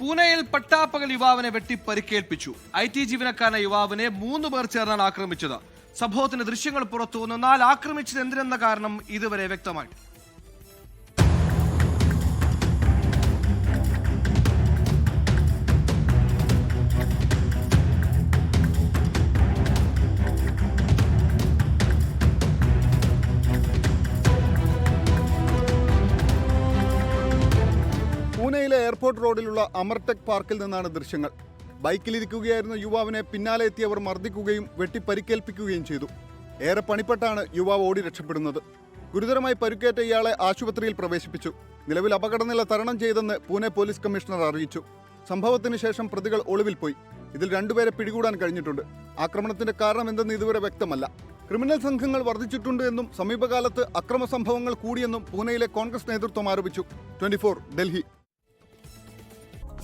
പൂനെയിൽ പട്ടാപ്പകൽ യുവാവിനെ വെട്ടി പരിക്കേൽപ്പിച്ചു ഐ ടി ജീവനക്കാരന യുവാവിനെ മൂന്ന് പേർ ചേർന്നാണ് ആക്രമിച്ചത്. സംഭവത്തിന്റെ ദൃശ്യങ്ങൾ പുറത്തു വന്നു എന്നാൽ ആക്രമിച്ചത് എന്തിനെന്ന കാരണം ഇതുവരെ വ്യക്തമായിട്ട് പൂനെയിലെ എയർപോർട്ട് റോഡിലുള്ള അമർടെക് പാർക്കിൽ നിന്നാണ് ദൃശ്യങ്ങൾ. ബൈക്കിലിരിക്കുകയായിരുന്ന യുവാവിനെ പിന്നാലെ എത്തിയവർ മർദ്ദിക്കുകയും വെട്ടി പരിക്കേൽപ്പിക്കുകയും ചെയ്തു. ഏറെ പണിപ്പെട്ടാണ് യുവാവ് ഓടി രക്ഷപ്പെടുന്നത്. ഗുരുതരമായി പരുക്കേറ്റ ഇയാളെ ആശുപത്രിയിൽ പ്രവേശിപ്പിച്ചു. നിലവിൽ അപകടനില തരണം ചെയ്തെന്ന് പൂനെ പോലീസ് കമ്മീഷണർ അറിയിച്ചു. സംഭവത്തിന് ശേഷം പ്രതികൾ ഒളിവിൽ പോയി. ഇതിൽ രണ്ടുപേരെ പിടികൂടാൻ കഴിഞ്ഞിട്ടുണ്ട്. ആക്രമണത്തിന്റെ കാരണം എന്തെന്ന് ഇതുവരെ വ്യക്തമല്ല. ക്രിമിനൽ സംഘങ്ങൾ വർദ്ധിച്ചിട്ടുണ്ട് എന്നും സമീപകാലത്ത് അക്രമ സംഭവങ്ങൾ കൂടിയെന്നും പൂനെയിലെ കോൺഗ്രസ് നേതൃത്വം ആരോപിച്ചു. ട്വന്റി ഡൽഹി.